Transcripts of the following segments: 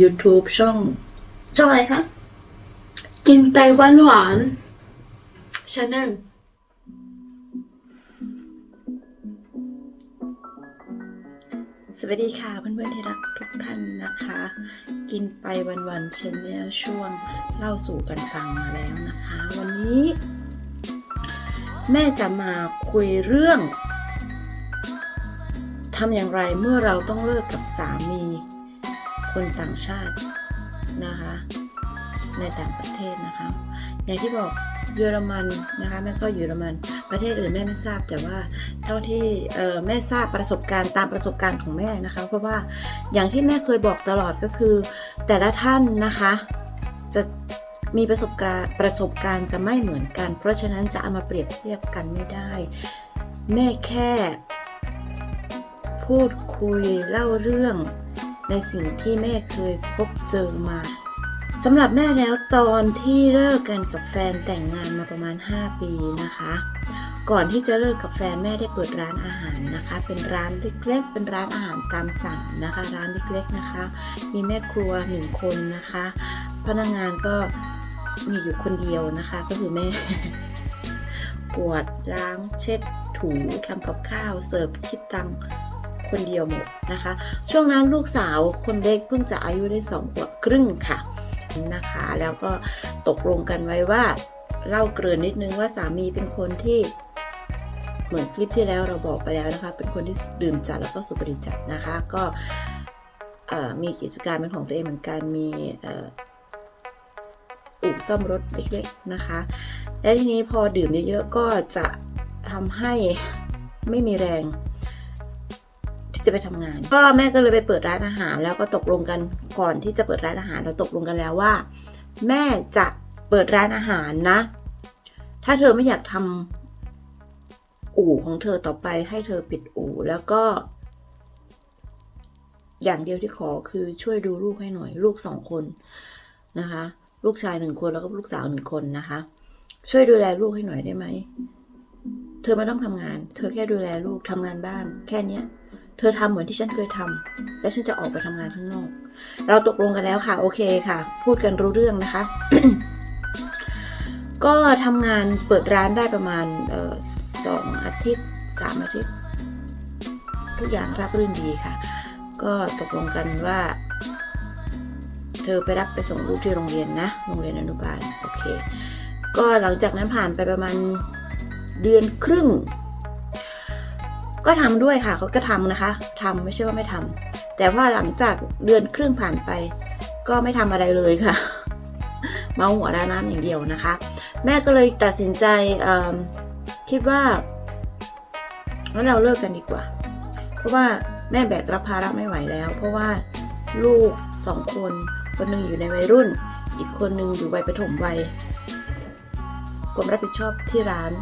YouTube ช่อง ช่องอะไรคะ กินไปหวานหวานชาแนลสวัสดีค่ะเพื่อนๆที่รักทุกท่านนะคะ กินไปวันๆเชนแนลช่วงเล่าสู่กันฟังมาแล้วนะคะ วันนี้ แม่จะมาคุยเรื่องทำอย่างไรเมื่อเราต้องเลิกกับสามี คนต่างชาตินะคะ ในต่างประเทศนะคะ อย่างที่บอกเยอรมันนะคะแม่ก็เยอรมันประเทศอื่นแม่ไม่ทราบแต่ว่าเท่าที่แม่ทราบประสบการณ์ตามประสบการณ์ของแม่นะคะ เพราะว่าอย่างที่แม่เคยบอกตลอดก็คือ แต่ละท่านนะคะจะมีประสบการณ์ประสบการณ์จะไม่เหมือนกัน เพราะฉะนั้นจะเอามาเปรียบเทียบกันไม่ได้ แม่แค่ พูดคุยเล่าเรื่อง ในสิ่งที่แม่เคยพบเจอมาสำหรับแม่แล้วตอนที่เลิกกันกับแฟนแต่งงานมาประมาณ 5 ปีนะคะ ก่อนที่จะเลิกกับแฟนแม่ได้เปิดร้านอาหารนะคะ เป็นร้านเล็กๆ เป็นร้านอาหารตามสั่งนะคะ ร้านเล็กๆนะคะ มีแม่ครัวหนึ่งคนนะคะ พนักงานก็มีอยู่คนเดียวนะคะ ก็คือแม่กวาดล้างเช็ดถูทำกับข้าวเสิร์ฟคิดตัง คนเดียวหมดนะคะ ช่วงนั้นลูกสาวคนเล็กเพิ่งจะอายุได้สองขวบครึ่งค่ะนะคะ แล้วก็ตกลงกันไว้ว่าเล่าเกริ่นนิดนึงว่าสามีเป็นคนที่เหมือนคลิปที่แล้วเราบอกไปแล้วนะคะ เป็นคนที่ดื่มจัดแล้วก็สุบริจัดนะคะ ก็มีกิจการเป็นของตัวเองเหมือนกันมีอู่ซ่อมรถเล็กๆนะคะ และทีนี้พอดื่มเยอะๆก็จะทำให้ไม่มีแรง จะไปทำงาน ก็แม่ก็เลยไปเปิดร้านอาหาร แล้วก็ตกลงกันก่อนที่จะเปิดร้านอาหารเราตกลงกันแล้วว่า แม่จะเปิดร้านอาหารนะ ถ้าเธอไม่อยากทำอู่ของเธอต่อไปให้เธอปิดอู่แล้วก็ อย่างเดียวที่ขอคือช่วยดูลูกให้หน่อย ลูกสองคนนะคะ ลูกชายหนึ่งคนแล้วก็ลูกสาวหนึ่งคนนะคะ ช่วยดูแลลูกให้หน่อยได้ไหมเธอไม่ต้องทำงาน เธอแค่ดูแลลูกทำงานบ้าน แค่เนี้ย เธอทำเหมือนที่ฉันเคยทำและฉันจะออกไปทำงานข้างนอก เราตกลงกันแล้วค่ะ โอเคค่ะ พูดกันรู้เรื่องนะคะ ก็ทำงานเปิดร้านได้ประมาณออสองอาทิตย์สามอาทิตย์ ทุกอย่างรับรื่นดีค่ะ ก็ตกลงกันว่า เธอไปรับไปส่งลูกที่โรงเรียนนะ โรงเรียนอนุบาล โอเค ก็หลังจากนั้นผ่านไปประมาณเดือนครึ่ง ก็ทำด้วยค่ะเขาก็ทำนะคะทำไม่ใช่ว่าไม่ทำแต่ว่าหลังจากเดือนครึ่งผ่านไป ก็ไม่ทำอะไรเลยค่ะ เมาหัวด้านน้ำอย่างเดียวนะคะ แม่ก็เลยตัดสินใจคิดว่างั้นเราเลิกกันดีกว่า เพราะว่าแม่แบกรับภาระไม่ไหวแล้ว เพราะว่าลูกสองคนคนหนึ่งอยู่ในวัยรุ่น อีกคนหนึ่งอยู่วัยประถมวัยความรับผิดชอบที่ร้าน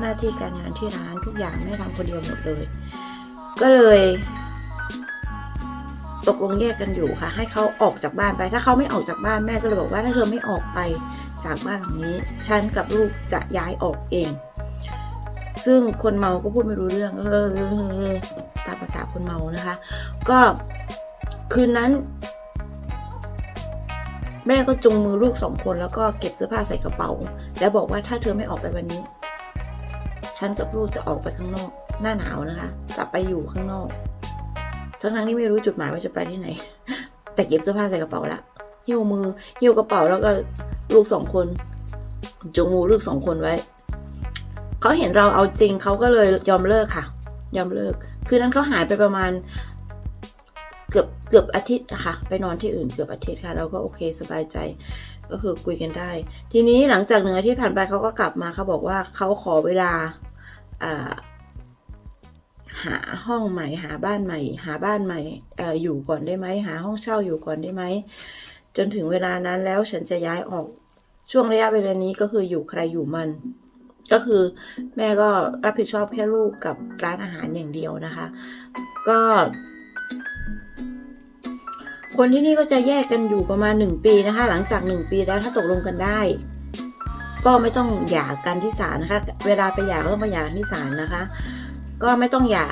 หน้าที่การงานที่ร้านทุกอย่างแม่ทำคนเดียวหมดเลย ก็เลย ตกลงแยกกันอยู่ค่ะ ให้เขาออกจากบ้านไป ถ้าเขาไม่ออกจากบ้านแม่ก็เลยบอกว่าถ้าเธอไม่ออกไปจากบ้านหลังนี้ฉันกับลูกจะย้ายออกเอง ซึ่งคนเมาก็พูดไม่รู้เรื่องเออเออเออเออตามภาษาคนเมานะคะ ก็คืนนั้นแม่ก็จุงมือลูกสองคนแล้วก็เก็บเสื้อผ้าใส่กระเป๋า แล้วบอกว่าถ้าเธอไม่ออกไปวันนี้ ฉันกับลูกจะออกไปข้างนอก หน้าหนาวนะคะจะไปอยู่ข้างนอก ทั้งทั้งที่ไม่รู้จุดหมายว่าจะไปที่ไหน แต่เก็บเสื้อผ้าใส่กระเป๋าละหิ้วมือหิ้วกระเป๋าแล้วก็ลูกสองคนจูงมือลูกสองคนไว้เขาเห็นเราเอาจริงเขาก็เลยยอมเลิกค่ะ ยอมเลิก คือนั้นเขาหายไปประมาณเกือบเกือบอาทิตย์อะคะไปนอนที่อื่นเกือบอาทิตย์ค่ะ เราก็โอเคสบายใจ ก็คือคุยกันได้ ทีนี้หลังจากหนึ่งอาทิตย์ผ่านไปเขาก็กลับมาเขาบอกว่าเขาขอเวลา หาห้องใหม่ หาบ้านใหม่ หาบ้านใหม่เอ่ออยู่ก่อนได้ไหมหาห้องเช่าอยู่ก่อนได้ไหมจนถึงเวลานั้นแล้วฉันจะย้ายออกช่วงระยะเวลานี้ก็คืออยู่ใครอยู่มัน ก็คือแม่ก็รับผิดชอบแค่ลูกกับร้านอาหารอย่างเดียวนะคะ ก็ คนที่นี่ก็จะแยกกันอยู่ประมาณ 1 ปีนะคะ หลังจาก 1 ปีแล้วถ้าตกลงกันได้ ก็ไม่ต้องหย่ากันที่ศาลนะคะ เวลาไปหย่าก็ต้องไปหย่ากันที่ศาลนะคะ ก็ไม่ต้องหย่า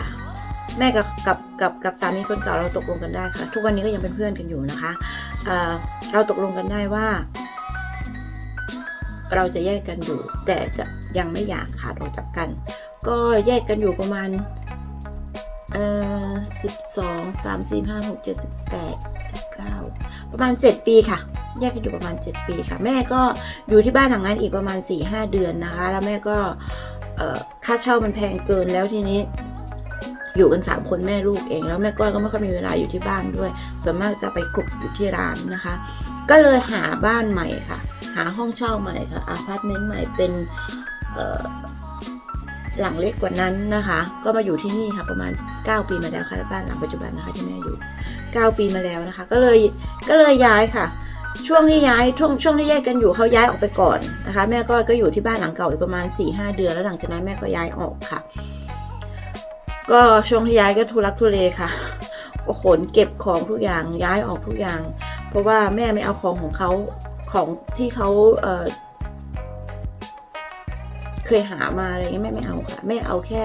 แม่กับกับกับกับสามีคนเก่าเราตกลงกันได้ค่ะ ทุกวันนี้ก็ยังเป็นเพื่อนกันอยู่นะคะเเราตกลงกันได้ว่า เราจะแยกกันอยู่ แต่จะยังไม่อยากขาดออกจากกัน ก็แยกกันอยู่ประมาณเอ่อสิบสองสามสี่ห้าหกเจ็ดสิบแปดสิบเก้า ประมาณเจ็ดปีค่ะ แยกกันอยู่ประมาณเจ็ดปีค่ะ แม่ก็อยู่ที่บ้านหลังนั้นอีกประมาณสี่ห้าเดือนนะคะ แล้วแม่ก็ค่าเช่ามันแพงเกินแล้วทีนี้อยู่กันสามคนแม่ลูกเองแล้วแม่ก้อยก็ไม่ค่อยมีเวลาอยู่ที่บ้านด้วย ส่วนมากจะไปกลุกอยู่ที่ร้านนะคะ ก็เลยหาบ้านใหม่ค่ะ หาห้องเช่าใหม่ค่ะอาพาร์ตเมนต์ใหม่เป็นหลังเล็กกว่านั้นนะคะ ก็มาอยู่ที่นี่ค่ะประมาณ 9 ปีมาแล้วค่ะบ้านหลังปัจจุบันนะคะที่แม่อยู่ 9 ปีมาแล้วนะคะ ก็เลยก็เลยย้ายค่ะ ช่วงที่ย้ายช่วงช่วงที่แยกกันอยู่เขาย้ายออกไปก่อนนะคะ แม่ก็ก็อยู่ที่บ้านหลังเก่าอีกประมาณ 4-5 เดือน แล้วหลังจากนั้นแม่ก็ย้ายออกค่ะ ก็ช่วงที่ย้ายก็ทุลักทุเลค่ะก็ขนเก็บของทุกอย่างย้ายออกทุกอย่าง เพราะว่าแม่ไม่เอาของของเขาของที่เขาเเคยหามาอะไรเงี้ยแม่ไม่เอาค่ะแม่เอาแค่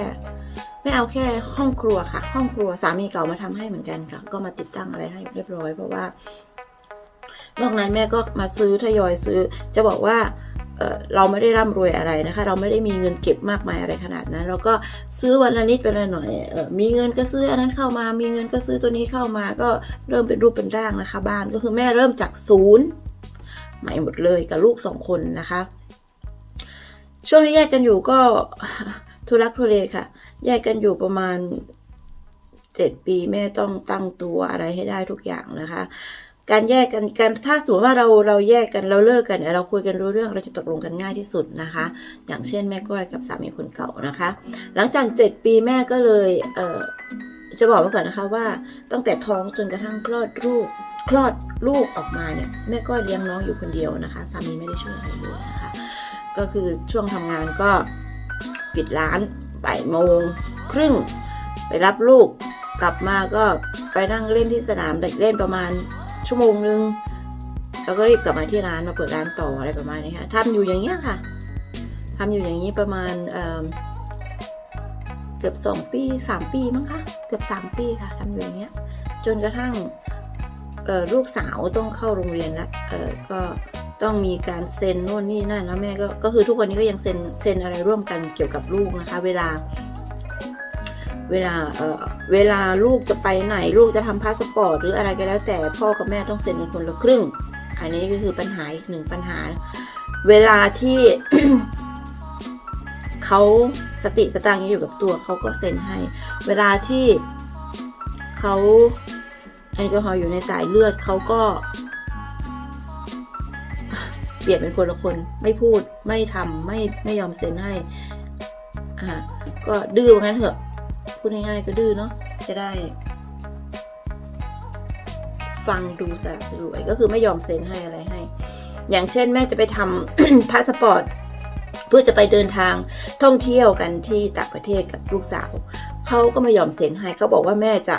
แม่เอาแค่ห้องครัวค่ะ ห้องครัวสามีเก่ามาทำให้เหมือนกันค่ะ ก็มาติดตั้งอะไรให้เรียบร้อย เพราะว่านอกนั้นแม่ก็มาซื้อทยอยซื้อ จะบอกว่าเเราไม่ได้ร่ำรวยอะไรนะคะ เราไม่ได้มีเงินเก็บมากมายอะไรขนาดนั้น เราก็ซื้อวันละนิดวันละหน่อยออมีเงินก็ซื้ออันนั้นเข้ามา มีเงินก็ซื้อตัวนี้เข้ามา ก็เริ่มเป็นรูปเป็นร่างนะคะ บ้านก็คือแม่เริ่มจากศูนย์ใหม่หมดเลยกับลูกสองคนนะคะ ช่วงที่แยกกันอยู่ก็ ทุรักทุเลค่ะ แยกกันอยู่ประมาณเจ็ดปีแม่ต้องตั้งตัวอะไรให้ได้ทุกอย่างนะคะ การแยกกันการถ้าสมมติว่าเราเราแยกกันเราเลิกกันเราคุยกันรู้เรื่องเราจะตกลงกันง่ายที่สุดนะคะ อย่างเช่นแม่ก้อยกับสามีคนเก่านะคะ หลังจาก7ปีแม่ก็เลยเอ่อจะบอกไว้ก่อนนะคะว่าตั้งแต่ท้องจนกระทั่งคลอดลูกคลอดลูกออกมาเนี่ยแม่ก็เลี้ยงน้องอยู่คนเดียวนะคะ สามีไม่ได้ช่วยอะไรเลยนะคะ ก็คือช่วงทำงานก็ ปิดร้านบ่ายโมงครึ่ง ไปรับลูกกลับมาก็ไปนั่งเล่นที่สนามเด็กเล่นประมาณชั่วโมงนึงแล้วก็รีบกลับมาที่ร้านมาเปิดร้านต่ออะไรประมาณนี้ค่ะทำอยู่อย่างเงี้ยค่ะทำอยู่อย่างนี้ประมาณเเกือบสองปีสามปีมั้งคะเกือบสามปีค่ะทำอยู่อย่างเงี้ยจนกระทั่งลูกสาวต้องเข้าโรงเรียนแล้วก็ ต้องมีการเซ็นโน่นนี่นั่นแล้วแม่ก็ก็คือทุกวันนี้ก็ยังเซ็นเซ็นอะไรร่วมกันเกี่ยวกับลูกนะคะ เวลา เวลาเอ่อเวลาลูกจะไปไหนลูกจะทำพาสปอร์ตหรืออะไรก็แล้วแต่พ่อกับแม่ต้องเซ็นเป็นคนละครึ่ง อันนี้ก็คือปัญหาอีกหนึ่งปัญหา เวลาที่เขาสติสตางค์อยู่กับตัวเขาก็เซ็นให้ เวลาที่เขาแอลกอฮอล์อยู่ในสายเลือดเขาก็ เปลี่ยนเป็นคนละคน ไม่พูดไม่ทำไม่ไม่ยอมเซ็นให้อ่าก็ดื้อว่างั้นเถอะ พูดง่ายๆก็ดื้อเนาะจะได้ ฟังดูสละสลวยก็คือไม่ยอมเซ็นให้อะไรให้ อย่างเช่นแม่จะไปทำพาสปอร์ตเพื่อจะไปเดินทางท่องเที่ยวกันที่ต่างประเทศกับลูกสาวเขาก็ไม่ยอมเซ็นให้เขาบอกว่าแม่จะ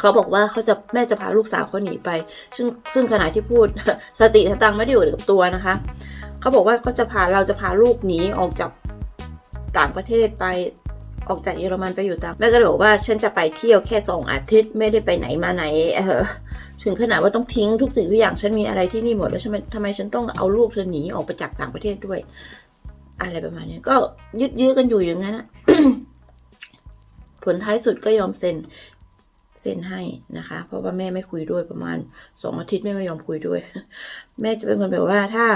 เขาบอกว่าเขาจะแม่จะพาลูกสาวเขาหนีไป ซึ่งซึ่งขณะที่พูดสติสตังไม่ได้อยู่กับตัวนะคะ เขาบอกว่าเขาจะพาเราจะพาลูกหนีออกจากต่างประเทศไปออกจากเยอรมันไปอยู่ต่างแม่ก็เลยบอกว่าฉันจะไปเที่ยวแค่สองอาทิตย์ไม่ได้ไปไหนมาไหนเออถึงขนาดว่าต้องทิ้งทุกสิ่งทุกอย่างฉันมีอะไรที่นี่หมดแล้วฉันทำไมฉันต้องเอาลูกเธอหนีออกไปจากต่างประเทศด้วย อะไรประมาณนี้ก็ยึดยื้อกันอยู่อย่างนั้นอะผลท้ายสุดก็ยอมเซ็น เซ็นให้นะคะ เพราะว่าแม่ไม่คุยด้วยประมาณสองอาทิตย์แม่ไม่ยอมคุยด้วย แม่จะเป็นคนแบบว่าถ้า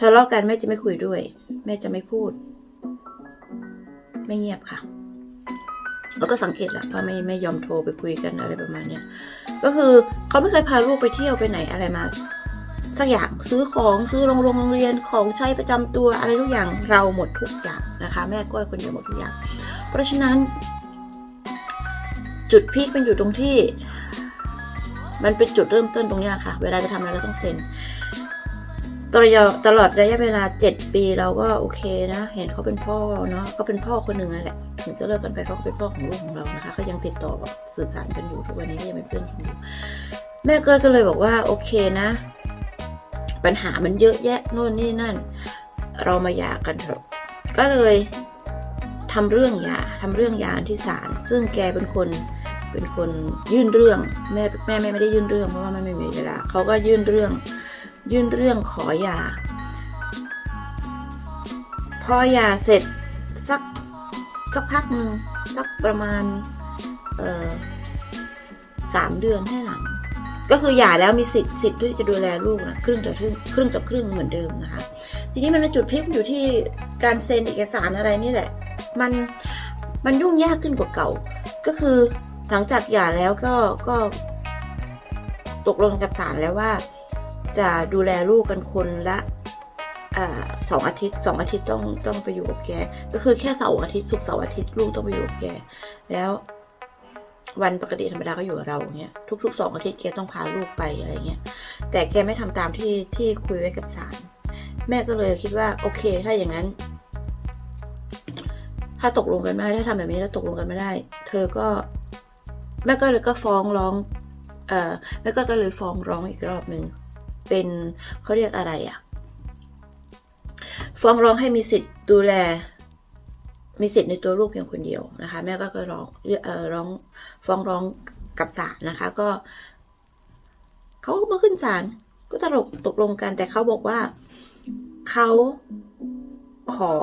ทะเลาะกันแม่จะไม่คุยด้วย แม่จะไม่พูด ไม่เงียบค่ะแล้วก็สังเกตแหละว่าไม่ไม่ยอมโทรไปคุยกันอะไรประมาณเนี้ยก็คือเขาไม่เคยพาลูกไปเที่ยวไปไหนอะไรมาสักอย่างซื้อของซื้อโรงโรงโรงเรียนของใช้ประจำตัวอะไรทุกอย่างเราหมดทุกอย่างนะคะ แม่ก้อยคนเดียวหมดทุกอย่าง เพราะฉะนั้น จุดพีคมันอยู่ตรงที่ มันเป็นจุดเริ่มต้นตรงนี้ค่ะ เวลาจะทำอะไรก็ต้องเซ็นตลอดตลอดระยะเวลา 7 ปีเราก็โอเคนะ เห็นเขาเป็นพ่อเนาะก็เป็นพ่อคนหนึ่งแหละถึงจะเลิกกันไปเขาก็เป็นพ่อของลูกของเรานะคะก็ยังติดต่อสื่อสารกันอยู่ทุกวันนี้ก็ยังเป็นเพื่อนกันอยู่แม่ก้อยก็เลยบอกว่าโอเคนะ ปัญหามันเยอะแยะโน่นนี่นั่น เรามาหย่ากันเถอะก็เลยทำเรื่องหย่าทำเรื่องหย่าที่ศาลซึ่งแกเป็นคน เป็นคนยื่นเรื่องแม่แม่ไม่ได้ยื่นเรื่องเพราะว่าแม่ไม่มีเวลาเขาก็ยื่นเรื่อง ยื่นเรื่องขอหย่าพอหย่าเสร็จสักสักพักหนึ่งสักประมาณเออสามเดือนให้หลัง ก็คือหย่าแล้วมีสิทธิ์สิทธิ์ที่จะดูแลลูกนะครึ่งต่อครึ่งครึ่งต่อครึ่งเหมือนเดิมนะคะทีนี้มันเป็นจุดพลิกอยู่ที่การเซ็นเอกสารอะไรนี่แหละ มันมันยุ่งยากขึ้นกว่าเก่า ก็คือ หลังจากหย่าแล้วก็ก็ตกลงกับศาลแล้วว่า จะดูแลลูกกันคนละสองอาทิตย์สองอาทิตย์ต้องต้องไปอยู่กับแก ก็คือแค่เสาร์อาทิตย์ศุกร์เสาร์อาทิตย์ลูกต้องไปอยู่กับแก แล้ววันปกติธรรมดาก็อยู่กับเราเงี้ยทุกๆสองอาทิตย์แกต้องพาลูกไปอะไรเงี้ยแต่แกไม่ทำตามที่ที่คุยไว้กับศาลแม่ก็เลยคิดว่าโอเค ถ้าอย่างนั้น ถ้าตกลงกันไม่ได้ถ้าทำแบบนี้แล้วตกลงกันไม่ได้ เธอก็ แม่ก็เลยก็ฟ้องร้องเอ่อแม่ก็ก็เลยฟ้องร้องอีกรอบหนึ่งเป็นเขาเรียกอะไรอะฟ้องร้องให้มีสิทธิ์ดูแล มีสิทธิ์ในตัวลูกเพียงคนเดียวนะคะ แม่ก็ก็ร้องเอ่อร้องฟ้องร้องกับศาลนะคะ ก็เขาก็มาขึ้นศาลก็ตลงตกลงกันแต่เขาบอกว่าเขาขอ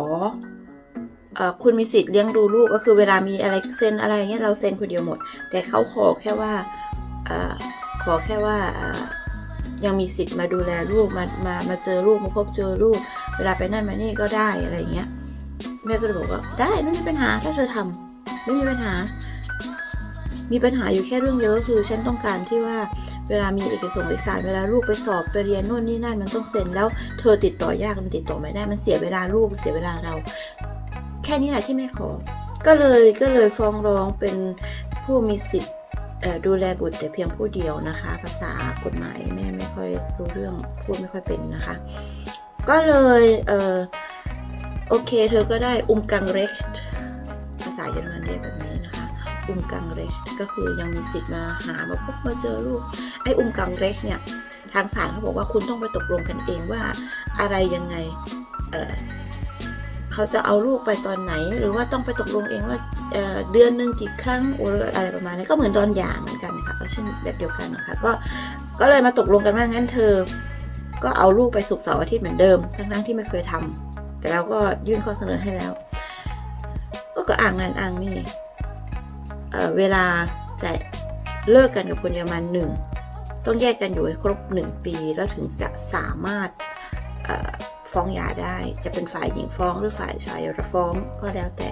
คุณมีสิทธิ์เลี้ยงดูลูกก็คือเวลามีอะไรเซ็นอะไรเงี้ยเราเซ็นคนเดียวหมด แต่เขาขอแค่ว่าอขอแค่ว่ายังมีสิทธิ์มาดูแลลูกมามามาเจอลูกมาพบเจอลูก เวลาไปนั่นมานี่ก็ได้อะไรเงี้ยแม่ก็เลยบอกว่าได้ไม่มีปัญหาถ้าเธอทำไม่มีปัญหา มีปัญหาอยู่แค่เรื่องเดียวก็คือฉันต้องการที่ว่าเวลามีเอกสารเอกสารเวลาลูกไปสอบไปเรียนนู่นนี่นั่นมันต้องเซ็นแล้วเธอติดต่อยากมันติดต่อไม่ได้มันเสียเวลาลูกเสียเวลาเรา ค่นี้แหละที่แม่ขอ ก็เลยก็เลยฟ้องร้องเป็นผู้มีสิทธิ์ดูแลบุตรแต่เพียงผู้เดียวนะคะ ภาษากฎหมายแม่ไม่ค่อยรู้เรื่องพูดไม่ค่อยเป็นนะคะ ก็เลยเออโอเค เธอก็ได้อุมกังเร็กภาษาเยอรมันเรียกแบบนี้นะคะ อุมกังเร็กก็คือยังมีสิทธิ์มาหามาพบมาเจอลูกไอ้อุมกังเร็กเนี่ยทางศาลเขาบอกว่าคุณต้องไปตกลงกันเองว่าอะไรยังไง เขาจะเอาลูกไปตอนไหน หรือว่าต้องไปตกลงเองว่าเเดือนหนึ่งกี่ครั้งอะไรประมาณนี้ก็เหมือนตอนหย่าเหมือนกันค่ะก็เช่นแบบเดียวกันนะคะก็ก็เลยมาตกลงกันว่างั้นเธอ ก็เอาลูกไปสุกเสาร์อาทิตย์เหมือนเดิมทั้งๆที่ไม่เคยทำแต่เราก็ยื่นข้อเสนอให้แล้ว ก็ก็อ่างงานอ่างนี่เเวลาจะเลิกกันกับคนเยอรมันหนึ่งต้องแยกกันอยู่ให้ครบหนึ่งปีแล้วถึงจะสามารถ ฟ้องหย่าได้จะเป็นฝ่ายหญิงฟ้องหรือฝ่ายชายรับฟ้องก็แล้วแต่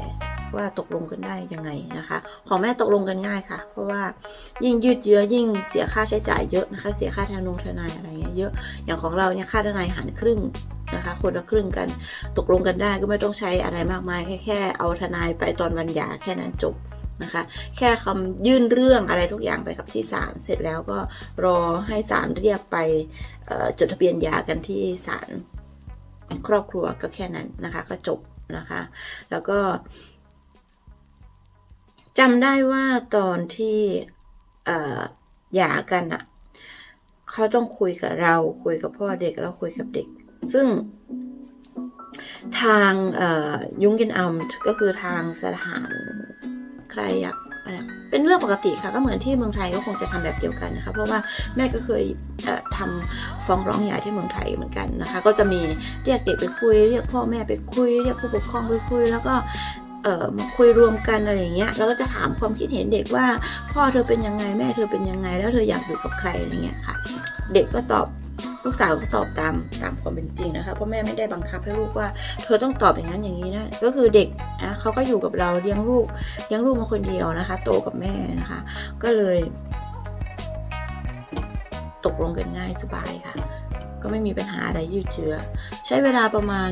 ว่าตกลงกันได้ยังไงนะคะ ของแม่ตกลงกันง่ายค่ะ เพราะว่ายิ่งยืดเยื้อยิ่งเสียค่าใช้จ่ายเยอะนะคะ เสียค่าทนงทนายอะไรเงี้ยเยอะ อย่างของเราเนี่ยค่าทนายหารครึ่งนะคะ คนละครึ่งกัน ตกลงกันได้ก็ไม่ต้องใช้อะไรมากมาย แค่แค่เอาทนายไปตอนวันหย่าแค่นั้นจบนะคะ แค่คำยื่นเรื่องอะไรทุกอย่างไปกับที่ศาลเสร็จแล้วก็รอให้ศาลเรียกไปจดทะเบียนหย่ากันที่ศาล ครอบครัวก็แค่นั้นนะคะก็จบนะคะ แล้วก็จำได้ว่าตอนที่หย่ากันอะเขาต้องคุยกับเราคุยกับพ่อเด็กแล้วคุยกับเด็ก ซึ่งทางยุงกินอัมก็คือทางสถาน ใครอยากเป็นเรื่องปกติค่ะก็เหมือนที่เมืองไทยก็คงจะทำแบบเดียวกันนะคะเพราะว่าแม่ก็เคยเอ่อทำฟ้องร้องหย่าที่เมืองไทยเหมือนกันนะคะ ก็จะมีเรียกเด็กไปคุย เรียกพ่อแม่ไปคุย เรียกผู้ปกครองไปคุย แล้วก็มาคุยรวมกันอะไรอย่างเงี้ยแล้วก็จะถามความคิดเห็นเด็กว่า พ่อเธอเป็นยังไงแม่เธอเป็นยังไง แล้วเธออยากอยู่กับใครอะไรเงี้ยค่ะ เด็กก็ตอบ ลูกสาวก็ตอบตามตามความเป็นจริงนะคะเพราะแม่ไม่ได้บังคับให้ลูกว่า เธอต้องตอบอย่างนั้นอย่างนี้นะก็คือเด็กนะเขาก็อยู่กับเราเลี้ยงลูกเลี้ยงลูกมาคนเดียวนะคะ โตกับแม่นะคะ ก็เลย ตกลงกันง่ายสบายค่ะ ก็ไม่มีปัญหาอะไรยืดเยื้อใช้เวลาประมาณ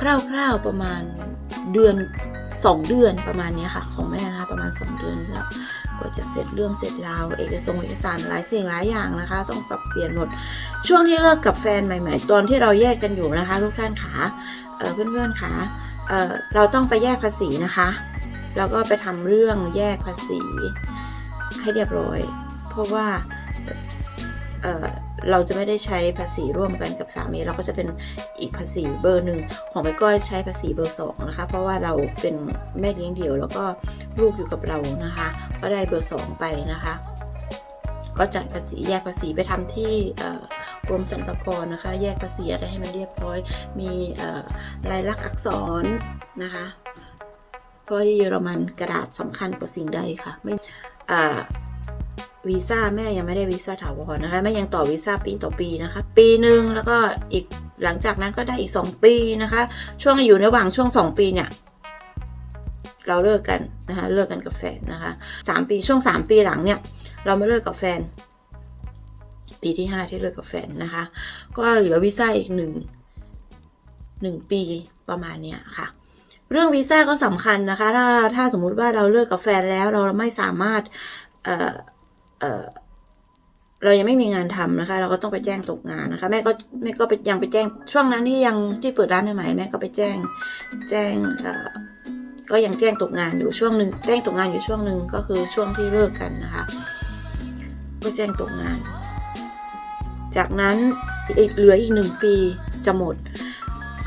คร่าวๆประมาณเดือนสองเดือนประมาณนี้ค่ะ ของแม่นะคะประมาณสองเดือนแล้ว กว่าจะเสร็จเรื่องเสร็จราวเอกสารเอกสารหลายสิ่งหลายอย่างนะคะ ต้องปรับเปลี่ยนหมด ช่วงที่เลิกกับแฟนใหม่ ๆ ตอนที่เราแยกกันอยู่นะคะทุกท่านขาเพื่อนๆขาเเราต้องไปแยกภาษีนะคะแล้วก็ไปทำเรื่องแยกภาษีให้เรียบร้อย เพราะว่า เราจะไม่ได้ใช้ภาษีร่วมกันกับสามี เราก็จะเป็นอีกภาษีเบอร์หนึ่งของไปก้อยใช้ภาษีเบอร์สองนะคะ เพราะว่าเราเป็นแม่เลี้ยงเดี่ยว แล้วก็ลูกอยู่กับเรานะคะ ก็ได้เบอร์สองไปนะคะ ก็จ่ายภาษีแยกภาษีไปทำที่กรมสรรพากรนะคะ แยกภาษีอะไรให้มันเรียบร้อย มีลายลักษณ์อักษรนะคะเพราะที่เยอรมันกระดาษสำคัญกว่าสิ่งใดค่ะไม่อ่า วีซ่าแม่ยังไม่ได้วีซ่าถาวรนะคะแม่ยังต่อวีซ่าปีต่อปีนะคะ ปีหนึ่งแล้วก็อีกหลังจากนั้นก็ได้อีก 2 ปีนะคะ ช่วงอยู่ระหว่างช่วง 2 ปีเนี่ยเราเลิกกันนะคะเลิกกันกับแฟนนะคะสามปีช่วง 3 ปีหลังเนี่ยเราไม่เลิกกับแฟน ปีที่ 5 ที่เลิกกับแฟนนะคะ ก็เหลือวีซ่าอีกหนึ่งหนึ่งปีประมาณเนี้ยค่ะเรื่องวีซ่าก็สำคัญนะคะ ถ้าถ้าสมมุติว่าเราเลิกกับแฟนแล้วเราไม่สามารถเอ่อ เออเรายังไม่มีงานทำนะคะ เราก็ต้องไปแจ้งตกงานนะคะ แม่ก็แม่ก็ไปยังไปแจ้งช่วงนั้นที่ยังที่เปิดร้านใหม่ๆแม่ก็ไปแจ้งแจ้งเออก็ยังแจ้งตกงานอยู่ช่วงหนึ่งแจ้งตกงานอยู่ช่วงหนึ่งก็คือช่วงที่เลิกกันนะคะ ก็แจ้งตกงาน จากนั้นอีกเหลืออีกหนึ่งปีจะหมด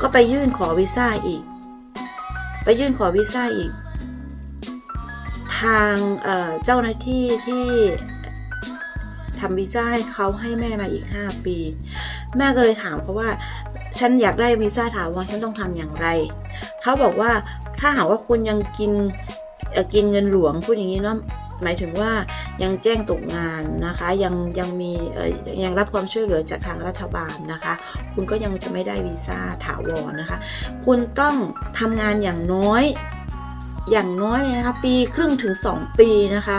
ก็ไปยื่นขอวีซ่าอีก ไปยื่นขอวีซ่าอีก ทางเเจ้าหน้าที่ที่ ทำวีซ่าให้เขาให้แม่มาอีก 5 ปี แม่ก็เลยถามเขาว่า ฉันอยากได้วีซ่าถาวรฉันต้องทำอย่างไร เขาบอกว่าถ้าหากว่าคุณยังกินกินเงินหลวงพูดอย่างนี้เนาะหมายถึงว่ายังแจ้งตกงานนะคะ ยังยังมียังรับความช่วยเหลือจากทางรัฐบาลนะคะ คุณก็ยังจะไม่ได้วีซ่าถาวรนะคะ คุณต้องทำงานอย่างน้อยอย่างน้อยเนี่ยนะคะปีครึ่งถึง 2 ปีนะคะ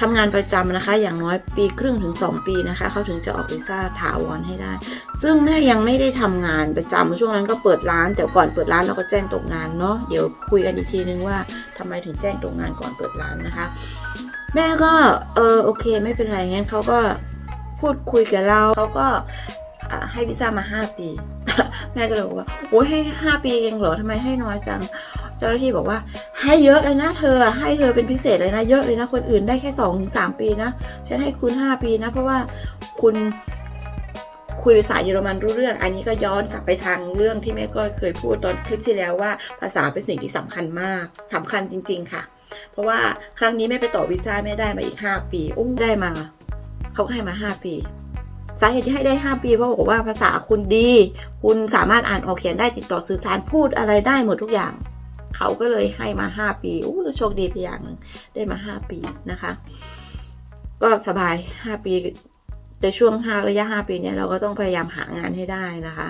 ทำงานประจำนะคะ อย่างน้อยปีครึ่งถึง 2 ปีนะคะ เขาถึงจะออกวีซ่าถาวรให้ได้ ซึ่งแม่ยังไม่ได้ทำงานประจำช่วงนั้นก็เปิดร้านแต่ก่อนเปิดร้านเราก็แจ้งตกงานเนาะเดี๋ยวคุยกันอีกทีนึงว่าทำไมถึงแจ้งตกงานก่อนเปิดร้านนะคะ แม่ก็เออโอเคไม่เป็นไรงั้นเขาก็พูดคุยกับเราเขาก็ให้วีซ่ามา 5 ปี แม่ก็เลยบอกว่าโอ้ยให้ 5 ปีเองเหรอทำไมให้น้อยจัง เจ้าหน้าที่บอกว่า ให้เยอะเลยนะเธอให้เธอเป็นพิเศษเลยนะ เยอะเลยนะ คนอื่นได้แค่2อถึงสปีนะ ฉันให้คุณ5ปีนะ เพราะว่าคุณคุยภาษาเยอรมันรู้เรื่อง อันนี้ก็ย้อนกลับไปทางเรื่องที่แม่ก็เคยพูดตอนคลิปที่แล้วว่าภาษาเป็นสิ่งที่สำคัญมากสำคัญจริง ๆ ค่ะ เพราะว่าครั้งนี้แม่ไปต่อวีซ่าแม่ได้มาอีก 5 ปีอุ้มได้มา เขาให้มา 5 ปีสาเหตุที่ให้ได้ 5 ปีเพราะบอกว่าภาษาคุณดี คุณสามารถอ่านออกเขียนได้ติดต่อสื่อสารพูดอะไรได้หมดทุกอย่าง เขาก็เลยให้มา 5 ปีอู้โชคดีไปอย่างหนึงได้มา 5 ปีนะคะ ก็สบาย 5 ปีในช่วง5ระยะ 5 ปีเนี้ยเราก็ต้องพยายามหางานให้ได้นะคะ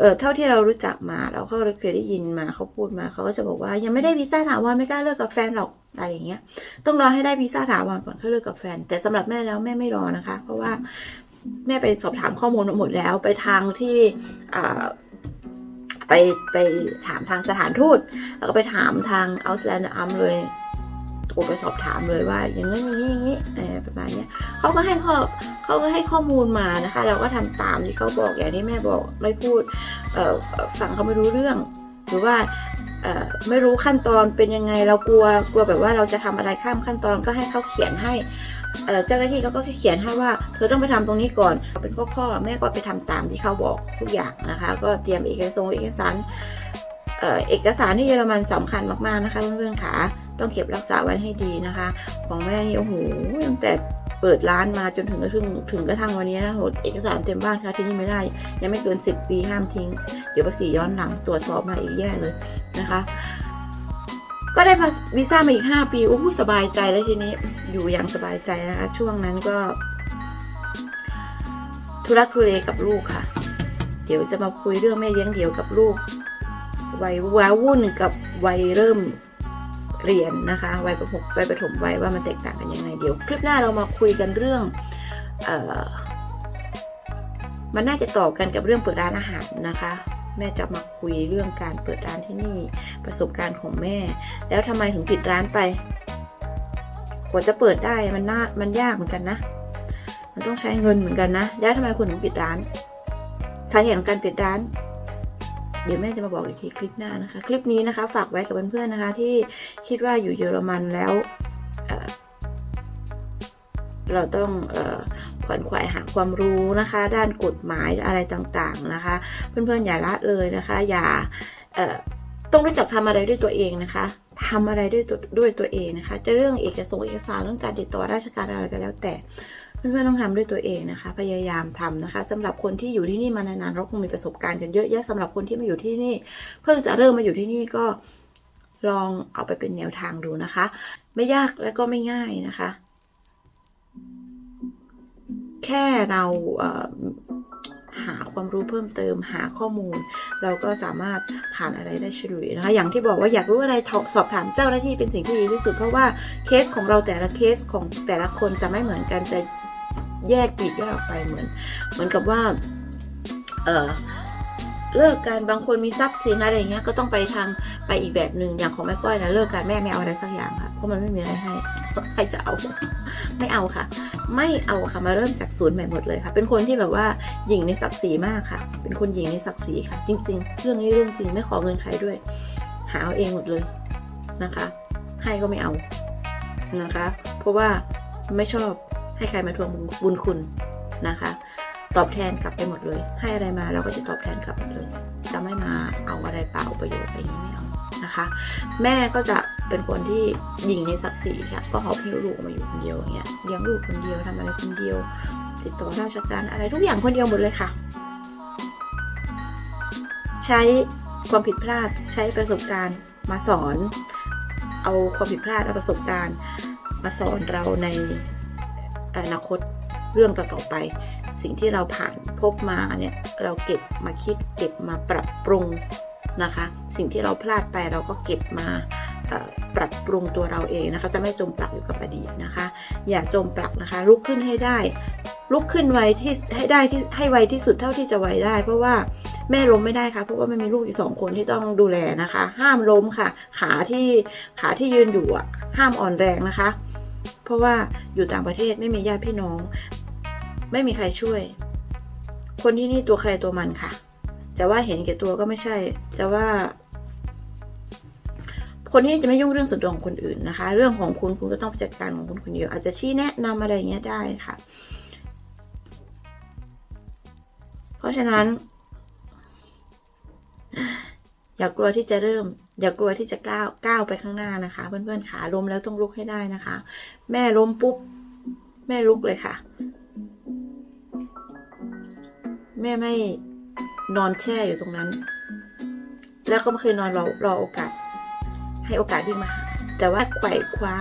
เออเท่าที่เรารู้จักมาเราก็เคยได้ยินมาเขาพูดมาเขาก็จะบอกว่ายังไม่ได้วีซ่าถาวรไม่กล้าเลิกกับแฟนหรอกอะไรอย่างเงี้ย ต้องรอให้ได้วีซ่าถาวรก่อนค่อยเลิกกับแฟน แต่สำหรับแม่แล้วแม่ไม่รอนะคะ เพราะว่าแม่ไปสอบถามข้อมูลมาหมดแล้วไปทางที่อ่า ไปไปถามทางสถานทูต แล้วก็ไปถามทางเอาสแลนด์อัมเลยโทรไปสอบถามเลยว่าอย่างนี้อย่างนี้อย่างนี้ประมาณนี้เขาก็ให้ข้อเขาก็ให้ข้อมูลมานะคะ เราก็ทำตามที่เขาบอกอย่างที่แม่บอกไม่พูดเอ่อฟังเขาไม่รู้เรื่อง หรือว่า ไม่รู้ขั้นตอนเป็นยังไงเรากลัวกลัวแบบว่าเราจะทำอะไรข้ามขั้นตอนก็ให้เขาเขียนให้เจ้าหน้าที่เขาก็เขียนให้ว่าเธอต้องไปทำตรงนี้ก่อนเป็นข้อข้อแม่ก็ไปทำตามที่เขาบอกทุกอย่างนะคะ ก็เตรียมเอกสารเอกสารเอกสารที่เยอรมันสำคัญมากๆนะคะเพื่อนๆค่ะ ต้องเก็บรักษาไว้ให้ดีนะคะ ของแม่นี่โอ้โหตั้งแต่เปิดร้านมาจนถึงกระทั่งถึงกระทั่งวันนี้นะโหเอกสารเต็มบ้านค่ะที่นี่ไม่ได้ ยังไม่เกิน 10 ปีห้ามทิ้ง เดี๋ยวภาษีย้อนหลังตรวจสอบมาอีกแย่เลยนะคะ ก็ได้วีซ่ามาอีก 5 ปีโอ้โหสบายใจแล้วทีนี้อยู่อย่างสบายใจนะคะ ช่วงนั้นก็ทุรักทุเลกับลูกค่ะ เดี๋ยวจะมาคุยเรื่องแม่เลี้ยงเดี่ยวกับลูกวัยว้าวุ่นกับวัยเริ่ม เรียนนะคะวัยประถมวัยประถมวัยว่ามันแตกต่างกันยังไงเดี๋ยว คลิปหน้าเรามาคุยกันเรื่องเออมันน่าจะต่อกันกับเรื่องเปิดร้านอาหารนะคะ แม่จะมาคุยเรื่องการเปิดร้านที่นี่ประสบการณ์ของแม่ แล้วทำไมถึงปิดร้านไปกว่าจะเปิดได้มันน่ามันยากเหมือนกันนะ มันต้องใช้เงินเหมือนกันนะแล้วทำไมคุณถึงปิดร้านสาเหตุของการปิดร้าน เดี๋ยวแม่จะมาบอกอีกทีคลิปหน้านะคะ คลิปนี้นะคะ ฝากไว้กับเพื่อนๆนะคะ ที่คิดว่าอยู่เยอรมันแล้วเเราต้องอขวนขวายหาความรู้นะคะ ด้านกฎหมายอะไรต่างๆนะคะ เพื่อนๆอย่าละเลยนะคะ อย่าต้องรู้จักทำอะไรด้วยตัวเองนะคะทำอะไรด้วยตัวด้วยตัวเองนะคะ จะเรื่องเอกสารเอกสารเรื่องการติดต่อราชการอะไรก็แล้วแต่ เพื่อนๆต้องทำด้วยตัวเองนะคะ พยายามทำนะคะสำหรับคนที่อยู่ที่นี่มานานๆเราคงมีประสบการณ์กันเยอะแยะสำหรับคนที่มาอยู่ที่นี่ เพิ่งจะเริ่มมาอยู่ที่นี่ก็ลองเอาไปเป็นแนวทางดูนะคะ ไม่ยากและก็ไม่ง่ายนะคะ แค่เราหาความรู้เพิ่มเติมหาข้อมูล เราก็สามารถผ่านอะไรได้ฉลุยนะคะ อย่างที่บอกว่าอยากรู้อะไรสอบถามเจ้าหน้าที่เป็นสิ่งที่ดีที่สุด เพราะว่าเคสของเราแต่ละเคสของแต่ละคนจะไม่เหมือนกันจะ แยกปีกย่อยออกไปเหมือน เหมือนกับว่า เออเลิกกันบางคนมีทรัพย์สินอะไรเงี้ยก็ต้องไปทางไปอีกแบบหนึ่งอย่างของแม่ก้อยนะเลิกกันแม่ไม่เอาอะไรสักอย่างค่ะเพราะมันไม่มีอะไรให้ใครจะเอา ไม่เอาค่ะ ไม่เอาค่ะมาเริ่มจากศูนย์ใหม่หมดเลยค่ะ เป็นคนที่แบบว่าหญิงในศักดิ์ศรีมากค่ะ เป็นคนหญิงในศักดิ์ศรีค่ะ จริง ๆ เรื่องนี้เรื่องจริงไม่ขอเงินใครด้วย หาเอาเองหมดเลยนะคะ ให้ก็ไม่เอานะคะ เพราะว่าไม่ชอบ ให้ใครมาทวงบุญคุณนะคะ ตอบแทนกลับไปหมดเลย ให้อะไรมาเราก็จะตอบแทนกลับหมดเลยจะไม่มาเอาอะไรเปล่าประโยชน์อะไรอย่างนี้ไม่เอานะคะ แม่ก็จะเป็นคนที่หญิงในศักดิ์ศรีค่ะก็หอบหิ้วลูกมาอยู่คนเดียวอย่างเงี้ยเลี้ยงลูกคนเดียวทำอะไรคนเดียว ติดต่อราชการอะไรทุกอย่างคนเดียวหมดเลยค่ะ ใช้ความผิดพลาดใช้ประสบการณ์มาสอน เอาความผิดพลาดเอาประสบการณ์มาสอนเราใน อนาคตเรื่องต่อๆไป สิ่งที่เราผ่านพบมาเนี่ยเราเก็บมาคิดเก็บมาปรับปรุงนะคะ สิ่งที่เราพลาดไปเราก็เก็บมาปรับปรุงตัวเราเองนะคะจะไม่จมปลักอยู่กับอดีตนะคะ อย่าจมปลักนะคะ ลุกขึ้นให้ได้ ลุกขึ้นไวที่ให้ได้ที่ให้ไวที่สุดเท่าที่จะไวได้ เพราะว่าแม่ล้มไม่ได้ค่ะเพราะว่าแม่มีลูกอีกสองคนที่ต้องดูแลนะคะ ห้ามล้มค่ะ ขาที่ขาที่ยืนอยู่อะห้ามอ่อนแรงนะคะ เพราะว่าอยู่ต่างประเทศไม่มีญาติพี่น้อง ไม่มีใครช่วย คนที่นี่ตัวใครตัวมันค่ะ จะว่าเห็นแก่ตัวก็ไม่ใช่ จะว่า คนที่นี่จะไม่ยุ่งเรื่องส่วนตัวของคนอื่นนะคะ เรื่องของคุณคุณก็ต้องจัดการของคุณคนเดียว อาจจะชี้แนะนำอะไรเงี้ยได้ค่ะ เพราะฉะนั้น อย่ากลัวที่จะเริ่ม อย่ากลัวที่จะก้าวก้าวไปข้างหน้านะคะ เพื่อนๆขาล้มแล้วต้องลุกให้ได้นะคะ แม่ล้มปุ๊บ แม่ลุกเลยค่ะ แม่ไม่นอนแช่อยู่ตรงนั้น แล้วก็ไม่เคยนอนรอรอโอกาส ให้โอกาสวิ่งมาหาแต่ว่าไขว่คว้า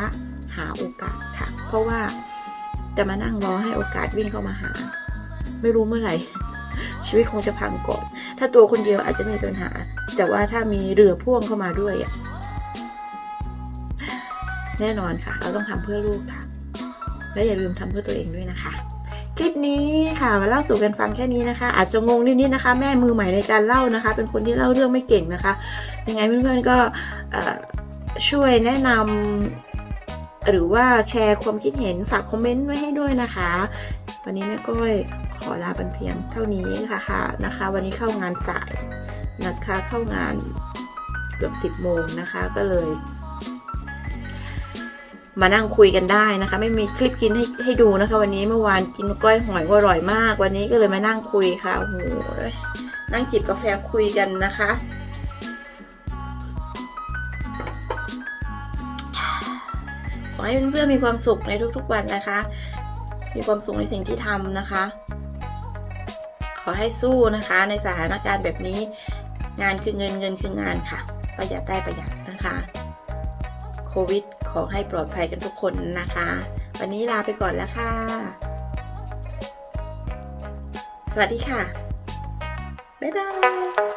หาโอกาสค่ะ เพราะว่าจะมานั่งรอให้โอกาสวิ่งเข้ามาหา ไม่รู้เมื่อไหร่ชีวิตคงจะพังก่อน ถ้าตัวคนเดียวอาจจะไม่มีปัญหา แต่ว่าถ้ามีเรือพ่วงเข้ามาด้วยอะแน่นอนค่ะ เราต้องทำเพื่อลูกค่ะ และอย่าลืมทำเพื่อตัวเองด้วยนะคะ คลิปนี้ค่ะมาเล่าสู่กันฟังแค่นี้นะคะ อาจจะงงนิดๆนะคะ แม่มือใหม่ในการเล่านะคะ เป็นคนที่เล่าเรื่องไม่เก่งนะคะ ยังไงเพื่อนๆก็ช่วยแนะนำหรือว่าแชร์ความคิดเห็นฝากคอมเมนต์ไว้ให้ด้วยนะคะ วันนี้แม่ก้อยขอลาเป็นเพียงเท่านี้ค่ะค่ะนะคะ วันนี้เข้างานสาย นะคะเข้างานเกือบ 10 โมงนะคะก็เลย มานั่งคุยกันได้นะคะ ไม่มีคลิปกินให้ให้ดูนะคะ วันนี้เมื่อวานกินกล้อยหอยก็อร่อยมาก วันนี้ก็เลยมานั่งคุยค่ะโอ้โหนั่งจิบกาแฟคุยกันนะคะขอให้เพื่อนๆมีความสุขในทุกๆวันนะคะ มีความสุขในสิ่งที่ทำนะคะ ขอให้สู้นะคะในสถานการณ์แบบนี้ งานคือเงินเงินคืองานค่ะ ประหยัดได้ประหยัดนะคะโควิดขอให้ปลอดภัยกันทุกคนนะคะ วันนี้ลาไปก่อนแล้วค่ะ สวัสดีค่ะ บ๊ายบาย